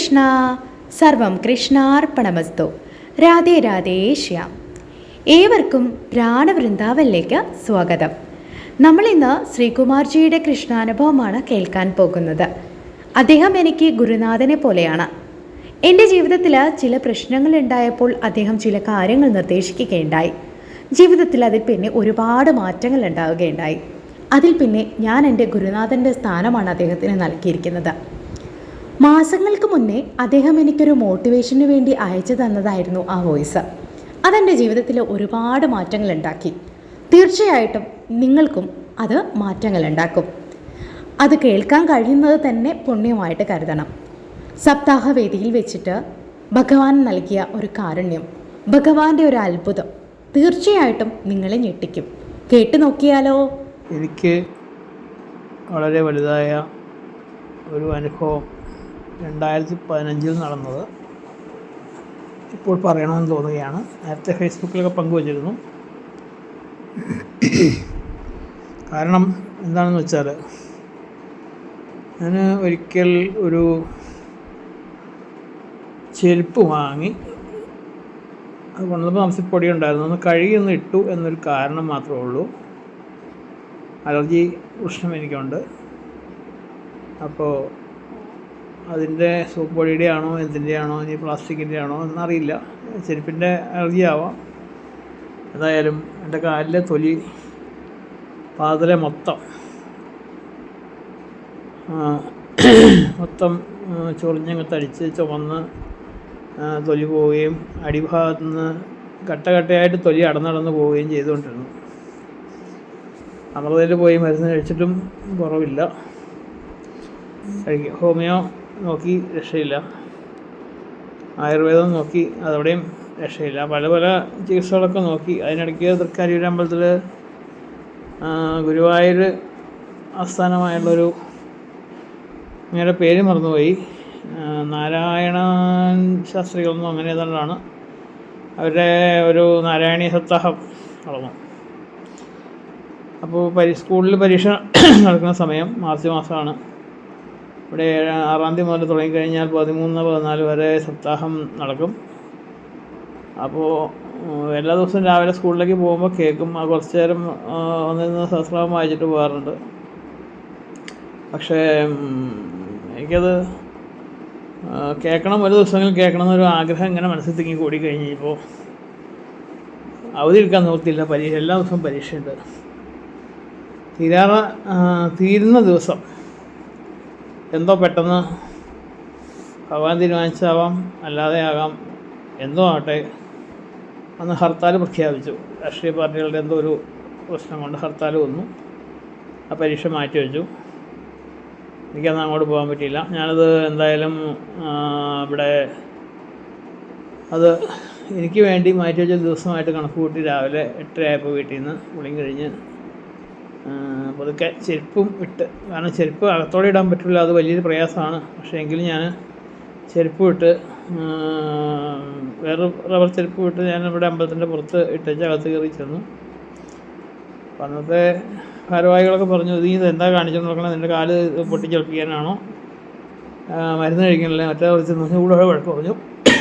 കൃഷ്ണ. സർവം കൃഷ്ണാർപ്പണമസ്തു. രാധേ രാധേ ശ്യാം. ഏവർക്കും പ്രാണവൃന്ദാവനിലേക്ക് സ്വാഗതം. നമ്മളിന്ന് ശ്രീകുമാർജിയുടെ കൃഷ്ണാനുഭവമാണ് കേൾക്കാൻ പോകുന്നത്. അദ്ദേഹം എനിക്ക് ഗുരുനാഥനെ പോലെയാണ്. എന്റെ ജീവിതത്തിൽ ചില പ്രശ്നങ്ങൾ ഉണ്ടായപ്പോൾ അദ്ദേഹം ചില കാര്യങ്ങൾ നിർദ്ദേശിക്കുകയുണ്ടായി. ജീവിതത്തിൽ അതിൽ പിന്നെ ഒരുപാട് മാറ്റങ്ങൾ ഉണ്ടാവുകയുണ്ടായി. അതിൽ പിന്നെ ഞാൻ എന്റെ ഗുരുനാഥന്റെ സ്ഥാനമാണ് അദ്ദേഹത്തിന് നൽകിയിരിക്കുന്നത്. മാസങ്ങൾക്ക് മുന്നേ അദ്ദേഹം എനിക്കൊരു മോട്ടിവേഷന് വേണ്ടി അയച്ചു തന്നതായിരുന്നു ആ വോയിസ് അതെന്റെ ജീവിതത്തിൽ ഒരുപാട് മാറ്റങ്ങൾ ഉണ്ടാക്കി. തീർച്ചയായിട്ടും നിങ്ങൾക്കും അത് മാറ്റങ്ങൾ ഉണ്ടാക്കും. അത് കേൾക്കാൻ കഴിയുന്നത് തന്നെ പുണ്യമായിട്ട് കരുതണം. സപ്താഹവേദിയിൽ വെച്ചിട്ട് ഭഗവാൻ നൽകിയ ഒരു കാരുണ്യം ഭഗവാന്റെ ഒരു അത്ഭുതം തീർച്ചയായിട്ടും നിങ്ങളെ ഞെട്ടിക്കും. കേട്ടു നോക്കിയാലോ? എനിക്ക് വളരെ വലുതായ ഒരു അനുഭവം രണ്ടായിരത്തി പതിനഞ്ചിൽ നടന്നത്. ഇപ്പോൾ പറയണമെന്ന് തോന്നുകയാണ്. നേരത്തെ ഫേസ്ബുക്കിലൊക്കെ പങ്കുവച്ചിരുന്നു. കാരണം എന്താണെന്ന് വെച്ചാൽ ഞാൻ ഒരിക്കൽ ഒരു ചെരുപ്പ് വാങ്ങി അത് കൊണ്ടുവന്നപ്പോൾ പൊടി ഉണ്ടായിരുന്നു. ഒന്ന് കഴുകിയൊന്ന് ഇട്ടു എന്നൊരു കാരണം മാത്രമേ ഉള്ളൂ. അലർജി പ്രശ്നം എനിക്കുണ്ട്. അപ്പോൾ അതിന്റെ സോപ്പ് പൊടിയുടെ ആണോ എന്തിന്റെ ആണോ ഇനി പ്ലാസ്റ്റിക്കിന്റെ ആണോ എന്നറിയില്ല. ചെരുപ്പിന്റെ അലർജി ആവാം എന്തായാലും എന്റെ കാലിലെ തൊലി പാതലെ മൊത്തം മൊത്തം ചൊറിഞ്ഞങ്ങ് തടിച്ച് ചുമന്ന് തൊലി പോവുകയും അടിഭാഗത്തു നിന്ന് ഘട്ടഘട്ടയായിട്ട് തൊലി അടന്നടന്ന് പോവുകയും ചെയ്തുകൊണ്ടിരുന്നു. അമൃതയിൽ പോയി മരുന്ന് കഴിച്ചിട്ടും കുറവില്ല. ഹോമിയോ നോക്കി രക്ഷയില്ല. ആയുർവേദം നോക്കി അതവിടെയും രക്ഷയില്ല. പല പല ചികിത്സകളൊക്കെ നോക്കി. അതിനിടയ്ക്ക് തൃക്കാരിയൂർ അമ്പലത്തിൽ ഗുരുവായൂർ ആസ്ഥാനമായുള്ളൊരു ഇങ്ങനെ പേര് മറന്നുപോയി. നാരായണ ശാസ്ത്രികളെന്നോ അങ്ങനെ ഏതാണ്ടാണ് അവരുടെ ഒരു നാരായണീയ സപ്താഹം നടന്നു. അപ്പോൾ പരി സ്കൂളിൽ പരീക്ഷ നടക്കുന്ന സമയം മാർച്ച് മാസമാണ്. ഇവിടെ ഏഴാം ആറാം തീയതി മുതൽ തുടങ്ങിക്കഴിഞ്ഞാൽ പതിമൂന്ന് പതിനാല് വരെ സപ്താഹം നടക്കും. അപ്പോൾ എല്ലാ ദിവസവും രാവിലെ സ്കൂളിലേക്ക് പോകുമ്പോൾ കേൾക്കും ആ കുറച്ച് നേരം ഒന്നിരുന്ന് സഹസ്രനാമം വായിച്ചിട്ട് പോകാറുണ്ട്. പക്ഷേ എനിക്കത് കേൾക്കണം ഒരു ദിവസമെങ്കിലും കേൾക്കണം എന്നൊരു ആഗ്രഹം ഇങ്ങനെ മനസ്സിൽ തിങ്ങി കൂടി കഴിഞ്ഞപ്പോൾ അവധി എടുക്കാൻ നിർത്തിയില്ല പരീക്ഷ എല്ലാ ദിവസവും പരീക്ഷയുണ്ട്. തീരാറ തീരുന്ന ദിവസം എന്തോ പെട്ടെന്ന് ഭഗവാൻ തീരുമാനിച്ചാവാം അല്ലാതെ ആകാം എന്തോ ആവട്ടെ. അന്ന് ഹർത്താൽ പ്രഖ്യാപിച്ചു. രാഷ്ട്രീയ പാർട്ടികളുടെ എന്തോ ഒരു പ്രശ്നം കൊണ്ട് ഹർത്താൽ വന്നു. ആ പരീക്ഷ മാറ്റിവെച്ചു എനിക്കന്ന് അങ്ങോട്ട് പോകാൻ പറ്റിയില്ല. ഞാനത് എന്തായാലും ഇവിടെ അത് എനിക്ക് വേണ്ടി മാറ്റി വെച്ച ദിവസമായിട്ട് കണക്ക് കൂട്ടി രാവിലെ എട്ടരയായപ്പോൾ വീട്ടിൽ നിന്ന് കുളിയും കഴിഞ്ഞ് പതുക്കെ ചെരുപ്പും ഇട്ട് കാരണം ചെരുപ്പ് അകത്തോടെ ഇടാൻ പറ്റില്ല അത് വലിയൊരു പ്രയാസമാണ്. പക്ഷേ എങ്കിലും ഞാൻ ചെരുപ്പ് ഇട്ട് വേറെ റബ്ബർ ചെരുപ്പ് ഇട്ട് ഞാൻ ഇവിടെ അമ്പലത്തിന്റെ പുറത്ത് ഇട്ടേച്ച് അകത്ത് കയറി ചെന്നു. അന്നത്തെ ഭാരവാഹികളൊക്കെ പറഞ്ഞു ഇത് എന്താ കാണിച്ചു നോക്കണം നിന്റെ കാൽ പൊട്ടിച്ചെളുപ്പിക്കാനാണോ? മരുന്ന് കഴിക്കണല്ലേ മറ്റേ കുറച്ച് കൂടെ വഴക്ക് പറഞ്ഞു.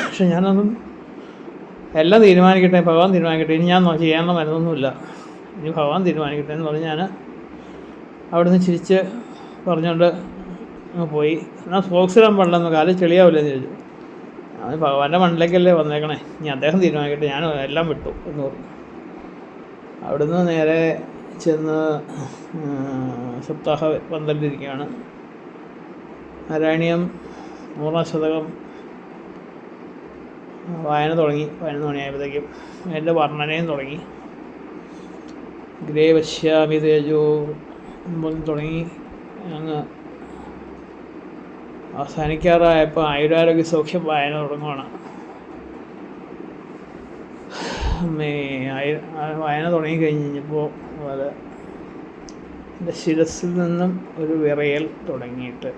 പക്ഷെ ഞാനൊന്നും എല്ലാം തീരുമാനിക്കട്ടെ ഭഗവാൻ തീരുമാനിക്കട്ടെ ഇനി ഞാൻ ചെയ്യാനുള്ള മരുന്നൊന്നുമില്ല. ഇനി ഭഗവാൻ തീരുമാനിക്കട്ടെ എന്ന് പറഞ്ഞ് ഞാൻ അവിടുന്ന് ചിരിച്ച് പറഞ്ഞുകൊണ്ട് പോയി. എന്നാൽ സ്പോക്സ് ഇടാൻ പാടില്ലെന്ന് കാൽ ചെളിയാവില്ലെന്ന് ചോദിച്ചു. അത് ഭഗവാന്റെ മണ്ണിലേക്കല്ലേ വന്നേക്കണേ. ഇനി അദ്ദേഹം തീരുമാനിക്കട്ടെ. ഞാൻ എല്ലാം വിട്ടു എന്ന് പറഞ്ഞു. അവിടുന്ന് നേരെ ചെന്ന് സപ്താഹ പന്തലിരിക്കുകയാണ് നാരായണീയം നൂറാം ശതകം. വായന തുടങ്ങി. പതിനൊന്ന് മണിയായപ്പോഴത്തേക്കും. അതിന്റെ വർണനയും തുടങ്ങി. ഗ്രേ വശ്യാമി തേജോ തുടങ്ങി. അങ്ങ് അവസാനിക്കാറായപ്പോൾ ആയുരാരോഗ്യ സൗഖ്യം വായന തുടങ്ങുകയാണ് വായന തുടങ്ങി കഴിഞ്ഞപ്പോൾ അത് എന്റെ ശിരസിൽ നിന്നും ഒരു വിറയൽ തുടങ്ങിയിട്ട്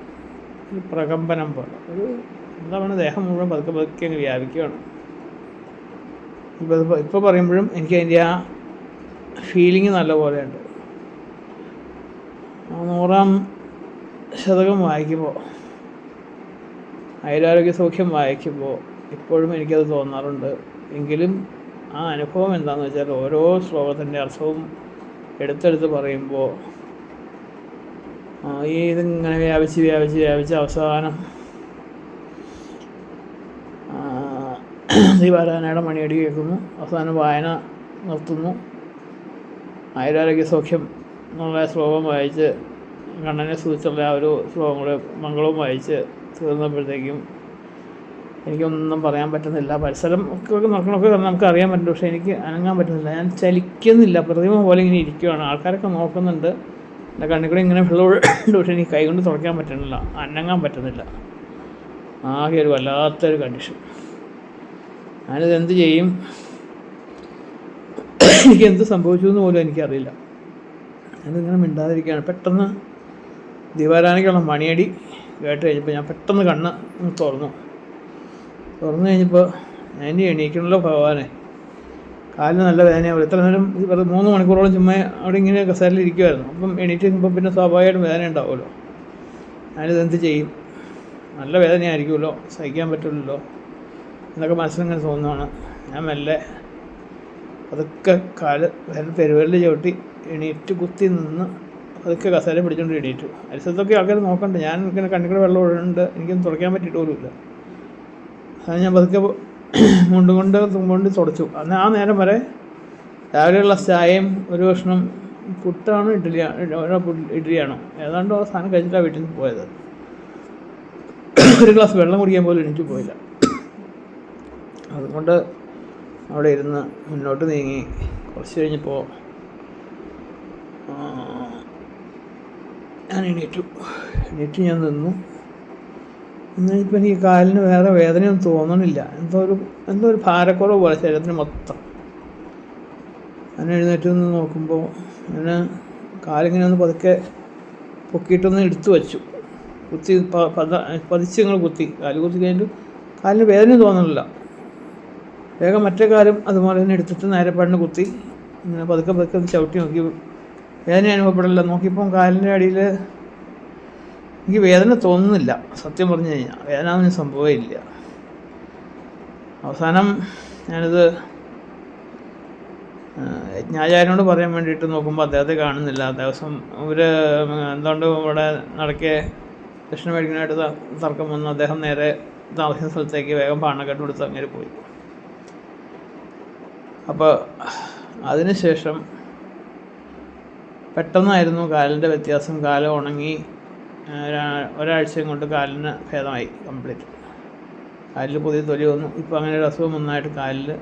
ഒരു പ്രകമ്പനം പോലെ ഒരു എന്താണ് ദേഹം മുഴുവൻ പതുക്കെ പതുക്കെ അങ്ങ് വ്യാപിക്കുകയാണ്. ഇപ്പോൾ ഇപ്പോൾ പറയുമ്പോഴും എനിക്ക് അതിന്റെ ആ ഫീലിംഗ് നല്ല പോലെയുണ്ട് നൂറാം ശതകം വായിക്കുമ്പോൾ ആയുരാരോഗ്യ സൗഖ്യം വായിക്കുമ്പോൾ ഇപ്പോഴും എനിക്കത് തോന്നാറുണ്ട്. എങ്കിലും ആ അനുഭവം എന്താണെന്ന് വെച്ചാൽ ഓരോ ശ്ലോകത്തിന്റെ അർത്ഥവും എടുത്തെടുത്ത് പറയുമ്പോൾ ഈ ഇതിങ്ങനെ വ്യാപിച്ച് വ്യാപിച്ച് വ്യാപിച്ച് അവസാനം ദീപാരാധനയുടെ മണിയടി കേൾക്കുന്നു. അവസാനം വായന നിർത്തുന്നു. ആയുരാരോഗ്യ സൗഖ്യം എന്നുള്ള ശ്ലോകം വായിച്ച് കണ്ണനെ സൂചിച്ചുള്ള ആ ഒരു ശ്ലോകം കൂടെ മംഗളവും വായിച്ച് തീർന്നപ്പോഴത്തേക്കും എനിക്കൊന്നും പറയാൻ പറ്റുന്നില്ല. പരിസരം ഒക്കെ നോക്കണമൊക്കെ നമുക്ക് അറിയാൻ പറ്റും. പക്ഷേ എനിക്ക് അനങ്ങാൻ പറ്റുന്നില്ല. ഞാൻ ചലിക്കുന്നില്ല. പ്രതിമ പോലെ ഇങ്ങനെ ഇരിക്കുകയാണ് ആൾക്കാരൊക്കെ നോക്കുന്നുണ്ട്. എന്റെ കണ്ണിൽ കൂടെ ഇങ്ങനെ വെള്ളമുണ്ട് പക്ഷേ എനിക്ക് കൈ കൊണ്ട് തുറക്കാൻ പറ്റുന്നില്ല. അനങ്ങാൻ പറ്റുന്നില്ല. ആകെ ഒരു വല്ലാത്തൊരു കണ്ടീഷൻ. ഞാനിത് എന്ത് ചെയ്യും? എനിക്ക് എന്ത് സംഭവിച്ചു എന്ന് പോലും എനിക്കറിയില്ല. ഞാനിങ്ങനെ മിണ്ടാതിരിക്കുകയാണ്. പെട്ടെന്ന് ദീപാരാധനയ്ക്കുള്ള മണിയടി കേട്ട് കഴിഞ്ഞപ്പോൾ ഞാൻ പെട്ടെന്ന് കണ്ണ് തുറന്നു. തുറന്നു കഴിഞ്ഞപ്പോൾ ഇനി എണീക്കണല്ലോ ഭഗവാനെ. കാലിന് നല്ല വേദനയാവും ഇത്ര നേരം ഇത് വെറുതെ മൂന്ന് മണിക്കൂറോളം ചുമ്മാ അവിടെ ഇങ്ങനെ കസേരയിൽ ഇരിക്കുമായിരുന്നു അപ്പം എണീറ്റ് പിന്നെ സ്വാഭാവികമായിട്ടും വേദന ഉണ്ടാവുമല്ലോ. ഞാനിത് എന്ത് ചെയ്യും? നല്ല വേദനയായിരിക്കുമല്ലോ. സഹിക്കാൻ പറ്റില്ലല്ലോ. എന്നൊക്കെ മനസ്സിലിങ്ങനെ തോന്നുന്നതാണ് ഞാൻ മെല്ലെ അതൊക്കെ കാൽ വിരൽ പെരുവിരൽ ചവിട്ടി എണീറ്റ് കുത്തി നിന്ന് അതൊക്കെ കസേര പിടിച്ചുകൊണ്ട് എണീറ്റു. അരിസത്തൊക്കെ ആൾക്കാർ നോക്കണ്ട. ഞാൻ ഇങ്ങനെ കണ്ണിക്കൂടെ വെള്ളം ഒഴുകുന്നുണ്ട്. എനിക്കൊന്നും തുടയ്ക്കാൻ പറ്റിയിട്ട് പോലുമില്ല. അത് ഞാൻ പതുക്കെ മുണ്ടും കൊണ്ട് തുമ്പുകൊണ്ട് തുടച്ചു. അന്ന് ആ നേരം വരെ രാവിലെയുള്ള ചായയും ഒരു കഷ്ണം പുട്ടാണ് ഇഡ്ഡലിയാണ് ഓരോ ഇഡ്ഡലിയാണോ. ഏതാണ്ട് ആ സാധനം കഴിച്ചിട്ടാണ് വീട്ടിൽ നിന്ന് പോയത്. ഒരു ഗ്ലാസ് വെള്ളം കുടിക്കാൻ പോലും എനിക്ക് പോയില്ല. അതുകൊണ്ട് അവിടെ ഇരുന്ന് മുന്നോട്ട് നീങ്ങി. കുറച്ച് കഴിഞ്ഞപ്പോൾ ഞാൻ എണീറ്റു. എണീറ്റ് ഞാൻ നിന്നു. ഇന്നിപ്പോൾ എനിക്ക് കാലിന് വേറെ വേദനയൊന്നും തോന്നണില്ല. എന്തോ ഒരു എന്തോ ഒരു ഭാരക്കുറവ് പോലെ ശരീരത്തിന് മൊത്തം. ഞാൻ എഴുന്നേറ്റ് നിന്ന് നോക്കുമ്പോൾ ഞാൻ കാലിങ്ങനെ ഒന്ന് പതുക്കെ പൊക്കിയിട്ടൊന്ന് എടുത്തു വച്ചു. കുത്തി പതിച്ചു പത പതിച്ച് നിങ്ങൾ കുത്തി. കാൽ കുത്തി കഴിഞ്ഞിട്ട് കാലിന് വേദന തോന്നണില്ല. വേഗം മറ്റേ കാലം അതുപോലെ തന്നെ എടുത്തിട്ട് നേരെ പണ്ണ് കുത്തി. ഇങ്ങനെ പതുക്കെ പതുക്കെ ഒന്ന് ചവിട്ടി നോക്കി. വേദന അനുഭവപ്പെടില്ല. നോക്കിയപ്പം കാലിന്റെ അടിയിൽ എനിക്ക് വേദന തോന്നുന്നില്ല. സത്യം പറഞ്ഞു കഴിഞ്ഞാൽ വേദന ഒന്നും സംഭവമില്ല അവസാനം ഞാനിത് യജ്ഞാചാര്യനോട് പറയാൻ വേണ്ടിയിട്ട് നോക്കുമ്പോൾ അദ്ദേഹത്തെ കാണുന്നില്ല. ദിവസം ഇവർ എന്തുകൊണ്ട് ഇവിടെ നടക്കേ? ദക്ഷിണ മേടിക്കാനായിട്ട് തർക്കം വന്ന് അദ്ദേഹം നേരെ താമസിക്കുന്ന സ്ഥലത്തേക്ക് വേഗം പാണക്കെട്ട് കൊടുത്ത് അങ്ങനെ പോയി. അപ്പോൾ അതിനുശേഷം പെട്ടെന്നായിരുന്നു കാലിന്റെ വ്യത്യാസം. കാലം ഉണങ്ങി ഒരാഴ്ചയും കൊണ്ട് കാലിന് ഭേദമായി കംപ്ലീറ്റ്. കാലിൽ പുതിയ തൊലി വന്നു. ഇപ്പോൾ അങ്ങനെ ഒരു അസുഖം വന്നായിട്ട് കാലിൽ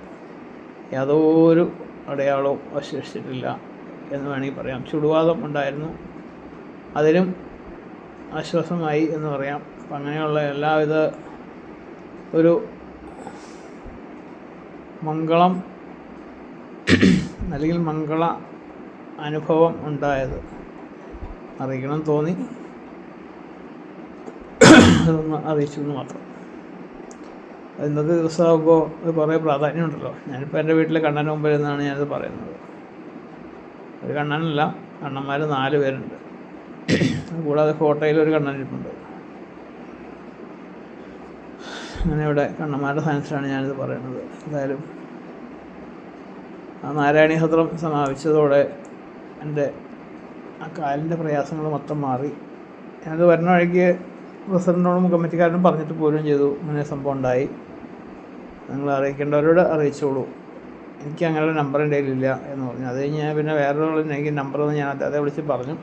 യാതൊരു അടയാളവും അവശേഷിച്ചിട്ടില്ല എന്ന് വേണമെങ്കിൽ പറയാം. ചുടുവാദം ഉണ്ടായിരുന്നു. അതിലും ആശ്വാസമായി എന്ന് പറയാം. അപ്പം അങ്ങനെയുള്ള എല്ലാവിധ ഒരു മംഗളം അല്ലെങ്കിൽ മംഗള അനുഭവം ഉണ്ടായത്. അറിയിക്കണം തോന്നി. അതൊന്ന് അറിയിച്ചു എന്ന് മാത്രം. ഇന്നത്തെ ദിവസമാകുമ്പോൾ അത് കുറേ പ്രാധാന്യമുണ്ടല്ലോ. ഞാനിപ്പോൾ എന്റെ വീട്ടിലെ കണ്ണന് മുമ്പിൽ നിന്നാണ് ഞാനത് പറയുന്നത്. ഒരു കണ്ണനല്ല കണ്ണന്മാർ നാല് പേരുണ്ട്. കൂടാതെ ഫോട്ടോയിൽ ഒരു കണ്ണൻ ഇരിപ്പുണ്ട് അങ്ങനെ ഇവിടെ കണ്ണന്മാരുടെ സയൻസിലാണ് ഞാനിത് പറയുന്നത്. എന്തായാലും ആ നാരായണി സത്രം സമാപിച്ചതോടെ എന്റെ ആ കാലിന്റെ പ്രയാസങ്ങൾ മൊത്തം മാറി. ഞാനത് വരുന്ന വഴിക്ക് പ്രസിഡന്റോടും കമ്മിറ്റിക്കാരനും പറഞ്ഞിട്ട് പോലും ചെയ്തു. ഇങ്ങനെ സംഭവം ഉണ്ടായി. നിങ്ങൾ അറിയിക്കേണ്ടവരോട് അറിയിച്ചോളൂ. എനിക്ക് അങ്ങനെ നമ്പർ എന്റെ കയ്യിലില്ല എന്ന് പറഞ്ഞു. അത് കഴിഞ്ഞ് ഞാൻ പിന്നെ വേറൊരാൾ എനിക്ക് നമ്പർ ഒന്ന് ഞാൻ അദ്ദേഹത്തെ വിളിച്ച് പറഞ്ഞു.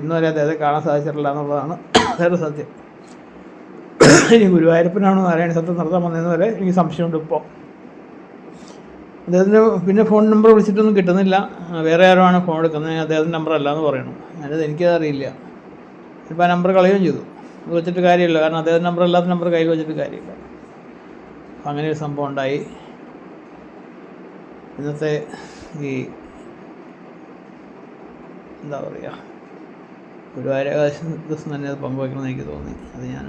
ഇന്ന് വരെ അദ്ദേഹത്തെ കാണാൻ സാധിച്ചിട്ടില്ല എന്നുള്ളതാണ് വേറെ സത്യം. ഇനി ഗുരുവായൂരപ്പനാണോ നാരായണ സത്യം നടത്താൻ വന്നതെന്ന് വരെ എനിക്ക് സംശയമുണ്ട് ഇപ്പോൾ. അദ്ദേഹത്തിന്റെ പിന്നെ ഫോൺ നമ്പർ വിളിച്ചിട്ടൊന്നും കിട്ടുന്നില്ല. വേറെ ആരുമാണ് ഫോൺ എടുക്കുന്നത്? അദ്ദേഹത്തിന്റെ നമ്പർ അല്ല എന്ന് പറയണു. ഞാനത് എനിക്കത് അറിയില്ല. ഇപ്പോൾ ആ നമ്പർ കളയുകയും ചെയ്തു. അത് വെച്ചിട്ട് കാര്യമില്ല. കാരണം അദ്ദേഹത്തിന്റെ നമ്പർ അല്ലാത്ത നമ്പർ കയ്യിൽ വെച്ചിട്ട് കാര്യമില്ല. അങ്ങനെ ഒരു സംഭവം ഉണ്ടായി. ഇന്നത്തെ ഈ എന്താ പറയുക ഗുരുവായൂരാകാശ ദിവസം തന്നെ അത് പങ്കുവയ്ക്കണമെന്ന് എനിക്ക് തോന്നി. അത് ഞാൻ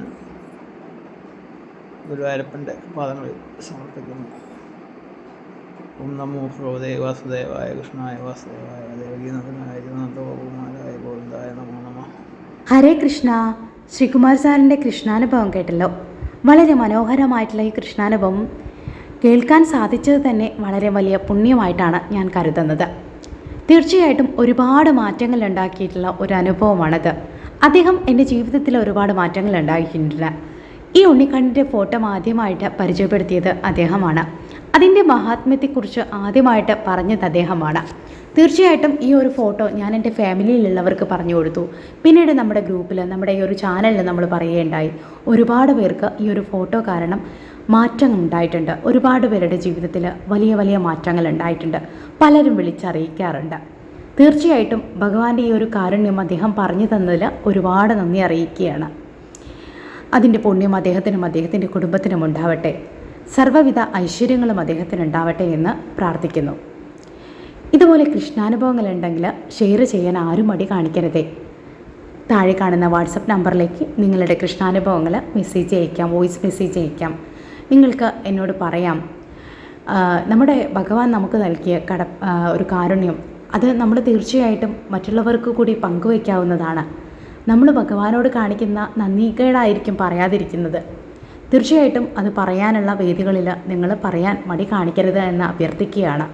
ഗുരുവായൂരപ്പന്റെ പാദങ്ങളിൽ സമർപ്പിക്കുന്നു. ഓം നമോ ഭഗവതേ വാസുദേവായ കൃഷ്ണായ വാസുദേവായ ദേവീനന്ദനായ ജഗന്നാഥോകുമാരായ ഗോവിന്ദായ നമോ നമ. ഹരേ കൃഷ്ണ. ശ്രീകുമാർ സാറിന്റെ കൃഷ്ണാനുഭവം കേട്ടല്ലോ. വളരെ മനോഹരമായിട്ടുള്ള ഈ കൃഷ്ണാനുഭവം കേൾക്കാൻ സാധിച്ചത് തന്നെ വളരെ വലിയ പുണ്യമായിട്ടാണ് ഞാൻ കരുതുന്നത്. തീർച്ചയായിട്ടും ഒരുപാട് മാറ്റങ്ങൾ ഉണ്ടാക്കിയിട്ടുള്ള ഒരു അനുഭവമാണത്. അദ്ദേഹം എന്റെ ജീവിതത്തിൽ ഒരുപാട് മാറ്റങ്ങൾ ഉണ്ടാക്കിയിട്ടുണ്ട്. ഈ ഉണ്ണിക്കണ്ണിന്റെ ഫോട്ടോ ആദ്യമായിട്ട് പരിചയപ്പെടുത്തിയത് അദ്ദേഹമാണ്. അതിന്റെ മഹാത്മ്യത്തെക്കുറിച്ച് ആദ്യമായിട്ട് പറഞ്ഞത് അദ്ദേഹമാണ്. തീർച്ചയായിട്ടും ഈ ഒരു ഫോട്ടോ ഞാൻ എന്റെ ഫാമിലിയിലുള്ളവർക്ക് പറഞ്ഞു കൊടുത്തു. പിന്നീട് നമ്മുടെ ഗ്രൂപ്പിൽ നമ്മുടെ ഈ ഒരു ചാനലിൽ നമ്മൾ പറയുകയുണ്ടായി. ഒരുപാട് പേർക്ക് ഈ ഒരു ഫോട്ടോ കാരണം മാറ്റങ്ങൾ ഉണ്ടായിട്ടുണ്ട്. ഒരുപാട് പേരുടെ ജീവിതത്തിൽ വലിയ വലിയ മാറ്റങ്ങൾ ഉണ്ടായിട്ടുണ്ട്. പലരും വിളിച്ചറിയിക്കാറുണ്ട്. തീർച്ചയായിട്ടും ഭഗവാന്റെ ഈ ഒരു കാരുണ്യം അദ്ദേഹം പറഞ്ഞു തന്നതിൽ ഒരുപാട് നന്ദി അറിയിക്കുകയാണ്. അതിന്റെ പുണ്യം അദ്ദേഹത്തിനും അദ്ദേഹത്തിന്റെ കുടുംബത്തിനും ഉണ്ടാവട്ടെ. സർവവിധ ഐശ്വര്യങ്ങളും അദ്ദേഹത്തിന് ഉണ്ടാവട്ടെ എന്ന് പ്രാർത്ഥിക്കുന്നു. ഇതുപോലെ കൃഷ്ണാനുഭവങ്ങൾ കൃഷ്ണാനുഭവങ്ങളുണ്ടെങ്കിൽ ഷെയർ ചെയ്യാൻ ആരും മടി കാണിക്കരുതേ. താഴെ കാണുന്ന വാട്സപ്പ് നമ്പറിലേക്ക് നിങ്ങളുടെ കൃഷ്ണാനുഭവങ്ങൾ മെസ്സേജ് അയക്കാം വോയിസ് മെസ്സേജ് അയക്കാം. നിങ്ങൾക്ക് എന്നോട് പറയാം. നമ്മുടെ ഭഗവാൻ നമുക്ക് നൽകിയ കട ഒരു കാരുണ്യം. അത് നമ്മൾ തീർച്ചയായിട്ടും മറ്റുള്ളവർക്ക് കൂടി പങ്കുവയ്ക്കാവുന്നതാണ്. നമ്മൾ ഭഗവാനോട് കാണിക്കുന്ന നന്ദികേടായിരിക്കും പറയാതിരിക്കുന്നത്. തീർച്ചയായിട്ടും അത് പറയാനുള്ള വേദികളിൽ നിങ്ങൾ പറയാൻ മടി കാണിക്കരുത് എന്ന് അഭ്യർത്ഥിക്കുകയാണ്.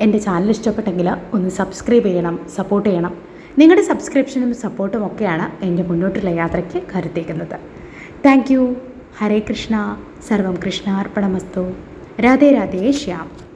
എന്റെ ചാനൽ ഇഷ്ടപ്പെട്ടെങ്കിൽ ഒന്ന് സബ്സ്ക്രൈബ് ചെയ്യണം സപ്പോർട്ട് ചെയ്യണം. നിങ്ങളുടെ സബ്സ്ക്രിപ്ഷനും സപ്പോർട്ടും ഒക്കെയാണ് എന്റെ മുന്നോട്ടുള്ള യാത്രയ്ക്ക് കരുത്തേക്കുന്നത്. Thank you. ഹരേ കൃഷ്ണ. സർവം കൃഷ്ണാർപ്പണമസ്തു. രാധേ രാധേ ശ്യാം.